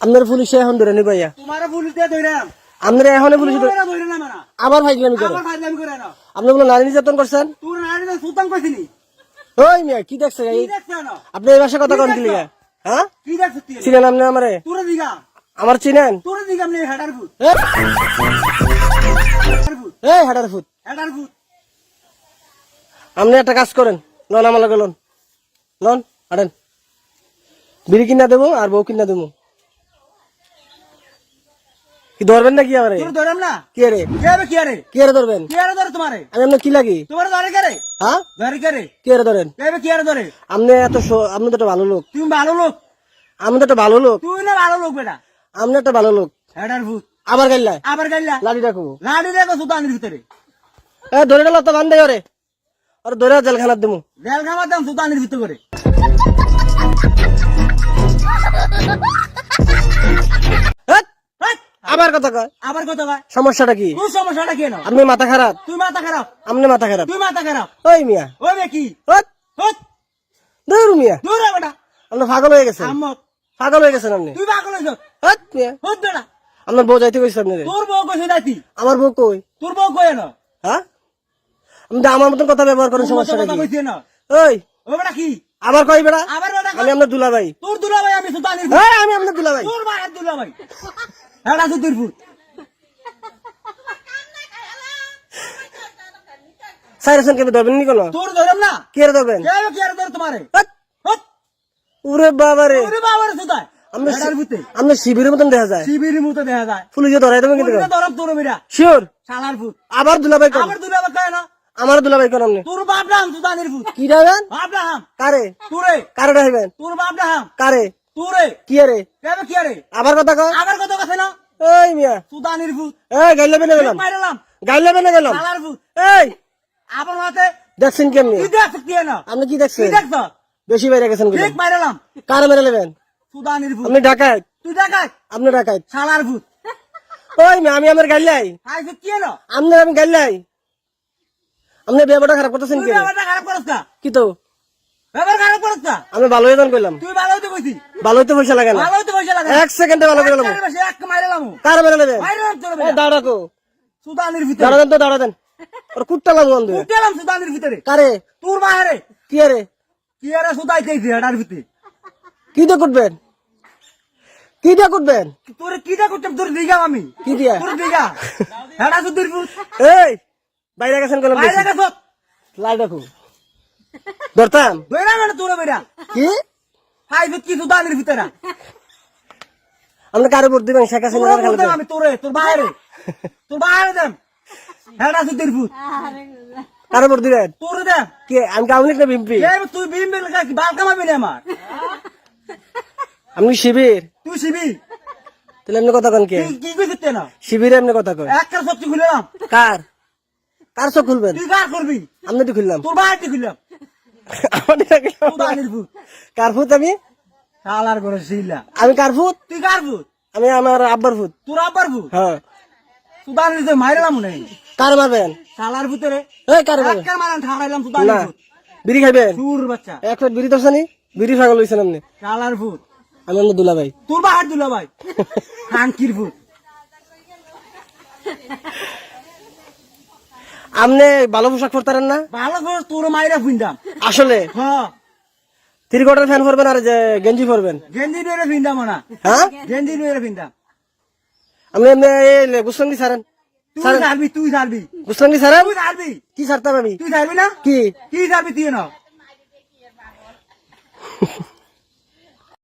আপনার পুলিশে এখন ধরে নি ভাইয়া। তোমার পুলিশ দিয়ে ধইরাম আপনার এখন পুলিশ আবার ফাইজলামি করে। আপনি বলে নারী নির্যাতন করছেন? ওই মিয়া কি দেখছে আপনি এই ভাষা কথা কন লিগা? হ্যাঁ? কি দেখছ তুই চিনেন আপনি আমারে? আমার চিনেন? এই হাডার ফুট আপনি একটা কাজ করেন। লন আমার লগে লন। লন হাঁটেন। বিড়ি কিনা দেবো আর বউ কিনা দেবো। কি ধরবেন না কি আমারে তোর ধরাম না? কি রে কে হবে কি আরে? কি রে ধরবেন? কি আরে ধরে তোমারে? আমি আপনার কি লাগি? তোমার ধরে কে রে? হ্যাঁ? ধরে কে রে? কি রে ধরেন? কে কি আরে ধরে? আপনি এত আপনি তো একটা ভালো লোক। তুমি ভালো লোক। আমি তো একটা ভালো লোক। তুই না ভালো লোক বেটা। আপনি একটা ভালো লোক। হেডার ফুট আবার গাইলা? আবার গাইলা? লাড়ি রাখব লাড়ি দেখো সুতানের ভিতরে। এ ধরে গেল তো বান্ধে ওরে ওর ধরে জেলখানার দেবো। জেল খামার দাম সুতানের ভিতরে করে! আবার কথা কয়? আবার কত ভাই সমস্যাটা কি? তোর সমস্যাটা কেন আপনি মাথা খারাপ? তুই মাথা খারাপ? আপনি মাথা খারাপ? তুই মাথা খারাপ? ওই মিয়া। ওই বে কি? হেৎ, হট দূর মিয়া। দূর বেটা। আপনি পাগল হয়ে গেছেন। আম্মক পাগল হয়ে গেছেন আপনি। তুই পাগল হইছ হেৎ, মিয়া। হট বেটা। আপনার বউ যাইতে কইছে আপনি তোর বউ কইছে যাইতি। আমার বউ কই? তোর বউ কই না হ্যাঁ? আপনি আমার মতন কথা ব্যবহার করেন সমস্যাটা কথা কি? ওই। ও বেটা কি? আবার কই বেড়া বেটা আমি আপনার দুলা ভাই তোর দুলা ভাই আমি সুতানের এই, আমি আপনার দুলা ভাই তোর ভাই দুলা ভাই এটা ফুট সাইরেছেন কেন ধরবেন নি কোনো? তোর ধরম না। কে রে ধরবেন? কে হবে কি আর ধর তোমারে? হেৎ, হট ওরে বাবা রে ওরে বাবার সুতায় আপনি হেডার ভিতরে আপনি শিবিরের মতন দেখা যায়। শিবির মতো দেখা যায়। পুলিশে ধরাই দেবেন কিন্তু ধরম তোর বেটা শিওর? শালার ফুট আবার দুলা ভাই কোন আবার দুলা ভাই কয় না। আমার দুলা ভাই কোন আপনি। তোর বাপ নাম সুতানের ফুট কি বাপ নাম কারে? তোরে। কারে ডাইবেন তোর বাপ নাম কারে? তোরে? কি রে? কেবে কি আরে আবার কথা কয়? আবার কত কথা না? এই মিয়া। সুদানির ফুট এই গাইলে বেনে গেলাম। মাইরালাম। গাইলে বেনে গেলাম। শালার ফুট এই। আবার মাতে দেখছেন কেমনি? তুই দেখ কি না? আপনি কি তুই দেখছেন দেখছ? বেশি বাইরে গেছেন বলে। ঠিক মাইরালাম। কারে মেরে নেবেন? সুদানির ফুট আপনি তুই ওই মিয়া আমি আমার গাইলাই হাই ফুট কি না? আপনি আমি গাইলাই আপনি ব্যবহারটা খারাপ করতেছেন কি ব্যাপারটা খারাপ করছ কি তো? ব্যাপার খারাপ করছ আমি ভালো হয়ে কইলাম। তুই ভালো হইতে কইছি। ভালো হইতে পয়সা লাগে না। ভালো পয়সা লাগে এক সেকেন্ডে ভালো করে গেলাম এক বেশি এক মাইরালাম কারে মেরে নেবেন মাইরালাম তোর এই দাঁড়াকো সুদানির ভিতরে। দাঁড়া দেন তো দাঁড়া দেন। ওর কুট্টা লাগবো বন্ধু। উঠলাম সুদানির ভিতরে। কারে? তোর বাহারে। কি রে কি আরে সুদাইতেইছে এটার ভিতরে। কি দিয়ে কুটবেন? কি দিয়ে কুটবেন? তোর কিটা করতাম তোর দিঘা আমি। কি দিয়া? তোর দিঘা। হেডা সুদির এই বাইরে গেছেন গেলাম বাইরে গেছ লাই দেখো ধরতাম? বেড়া মানে তোর বেড়া কি? ভিতরে। কারে ভোট দিবেন শেখ হাসিনা আমি তোরে তোর বাইরে। তোর বাইরে দেম হেডা সুদির ফুট কারে ভোট দিবেন? তোর দেম কি? আমি কাউনিক না বিম্পি এই তুই বিম বিল কি বাল কামাবি না আমার। আপনি শিবির? তুই শিবি তাহলে এমনি কথা কন কে? কি না? শিবিরে এমনি কথা কয় একটা সত্যি খুললাম। কার? কার চোখ খুলবেন? তুই কার করবি? আমি তো খুললাম। তোর বাইরে খুললাম। ফুট আমি? শালার করে শিলা। আমি তুই আমি আমার আব্বার ফুট। তোর আব্বার ফুট? হ্যাঁ। সুদানির ভিতরে মাইরালাম না কার মারবেন? শালার ভিতরে এই কার মারবেন? একটা মারান ঠাড়াইলাম সুদানির না। বিড়ি খাইবেন? সুর বাচ্চা। এক প্লেট বিড়ি দর্শানি বিড়ি ছাগল হয়েছেন আপনি? শালার ফুট। আমি আমার দুলা ভাই তোর বাহার দুলা ভাই হাঙ্কির আপনি ভালো পোশাক পরতারেন না? ভালো করে তোর মাইরা ফিন্দাম আসলে? হ্যাঁ। থ্রি কোয়ার্টার ফ্যান পরবেন আর যে গেঞ্জি পরবেন? গেঞ্জি নিয়ে ফিন্দাম না। হ্যাঁ? গেঞ্জি নিয়ে ফিন্দাম আপনি এমনি এই গুসলঙ্গি সারেন। তুই ছাড়বি তুই ছাড়বি গুসলঙ্গি সারেন? তুই ছাড়বি কি সারতাম আমি? তুই ছাড়বি না? কি? কি ছাড়বি তুই না